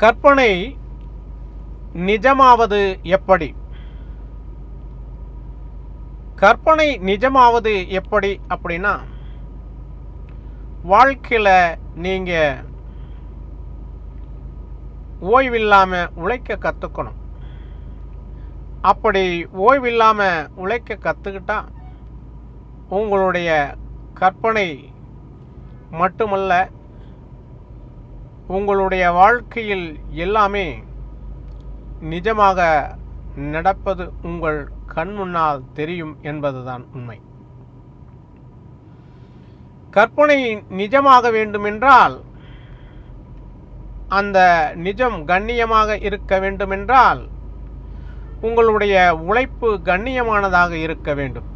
கற்பனை நிஜமாவது எப்படி? கற்பனை நிஜமாவது எப்படி அப்படின்னா வாழ்க்கையில் நீங்கள் ஓய்வில்லாமல் உழைக்க கற்றுக்கணும் அப்படி ஓய்வில்லாமல் உழைக்க கற்றுக்கிட்டா உங்களுடைய கற்பனை மட்டுமல்ல உங்களுடைய வாழ்க்கையில் எல்லாமே நிஜமாக நடப்பது உங்கள் கண் முன்னால் தெரியும் என்பதுதான் உண்மை. கற்பனை நிஜமாக வேண்டுமென்றால் அந்த நிஜம் கண்ணியமாக இருக்க வேண்டுமென்றால் உங்களுடைய உழைப்பு கண்ணியமானதாக இருக்க வேண்டும்.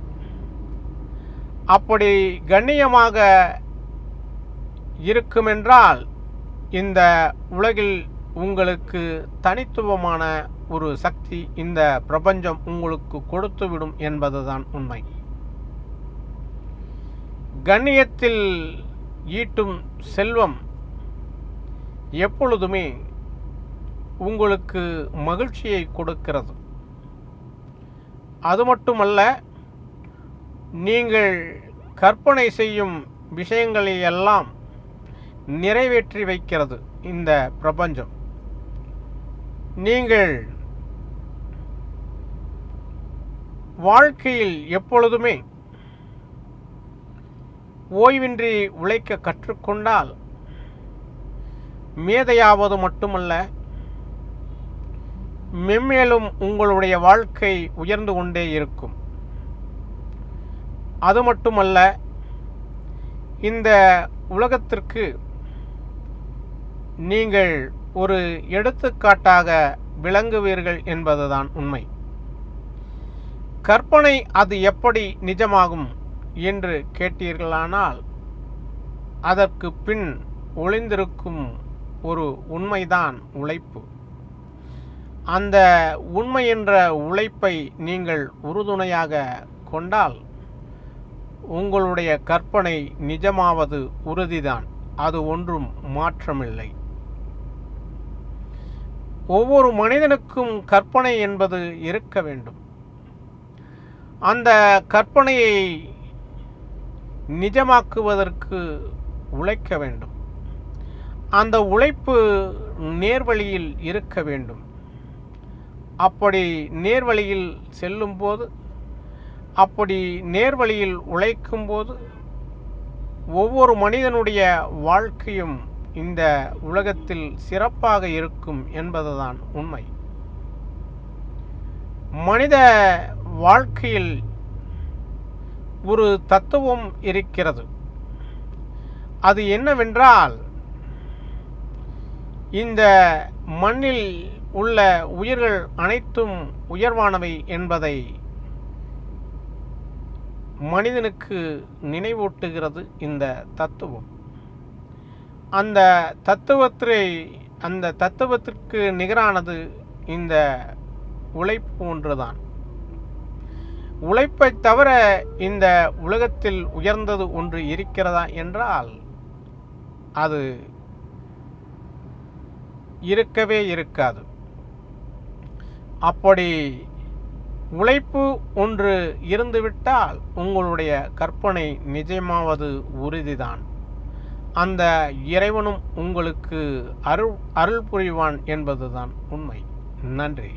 அப்படி கண்ணியமாக இருக்குமென்றால் இந்த உலகில் உங்களுக்கு தனித்துவமான ஒரு சக்தி இந்த பிரபஞ்சம் உங்களுக்கு கொடுத்துவிடும் என்பதுதான் உண்மை. கண்ணியத்தில் ஈட்டும் செல்வம் எப்பொழுதுமே உங்களுக்கு மகிழ்ச்சியை கொடுக்கிறது. அது மட்டுமல்ல நீங்கள் கற்பனை செய்யும் விஷயங்களை எல்லாம் நிறைவேற்றி வைக்கிறது இந்த பிரபஞ்சம். நீங்கள் வாழ்க்கையில் எப்பொழுதுமே ஓய்வின்றி உழைக்க கற்றுக்கொண்டால் மேதையாவது மட்டுமல்ல மென்மேலும் உங்களுடைய வாழ்க்கை உயர்ந்து கொண்டே இருக்கும். அது மட்டுமல்ல இந்த உலகத்திற்கு நீங்கள் ஒரு எடுத்துக்காட்டாக விளங்குவீர்கள் என்பதுதான் உண்மை. கற்பனை அது எப்படி நிஜமாகும் என்று கேட்டீர்களானால் அதற்கு பின் ஒளிந்திருக்கும் ஒரு உண்மைதான் உழைப்பு. அந்த உண்மை என்ற உழைப்பை நீங்கள் உறுதுணையாக கொண்டால் உங்களுடைய கற்பனை நிஜமாவது உறுதிதான். அது ஒன்றும் மாற்றமில்லை. ஒவ்வொரு மனிதனுக்கும் கற்பனை என்பது இருக்க வேண்டும். அந்த கற்பனையை நிஜமாக்குவதற்கு உழைக்க வேண்டும். அந்த உழைப்பு நேர்வழியில் இருக்க வேண்டும். அப்படி நேர்வழியில் செல்லும்போது அப்படி நேர்வழியில் உழைக்கும்போது ஒவ்வொரு மனிதனுடைய வாழ்க்கையும் இந்த உலகத்தில் சிறப்பாக இருக்கும் என்பதுதான் உண்மை. மனித வாழ்க்கையில் ஒரு தத்துவம் இருக்கிறது. அது என்னவென்றால் இந்த மண்ணில் உள்ள உயிர்கள் அனைத்தும் உயர்வானவை என்பதை மனிதனுக்கு நினைவூட்டுகிறது இந்த தத்துவம். அந்த தத்துவத்தை அந்த தத்துவத்திற்கு நிகரானது இந்த உழைப்பு ஒன்றுதான். உழைப்பை தவிர இந்த உலகத்தில் உயர்ந்தது ஒன்று இருக்கிறதா என்றால் அது இருக்கவே இருக்காது. அப்படி உழைப்பு ஒன்று இருந்துவிட்டால் உங்களுடைய கற்பனை நிஜமாவது உறுதிதான். அந்த இறைவனும் உங்களுக்கு அருள் அருள் புரிவான் என்பதுதான் உண்மை. நன்றி.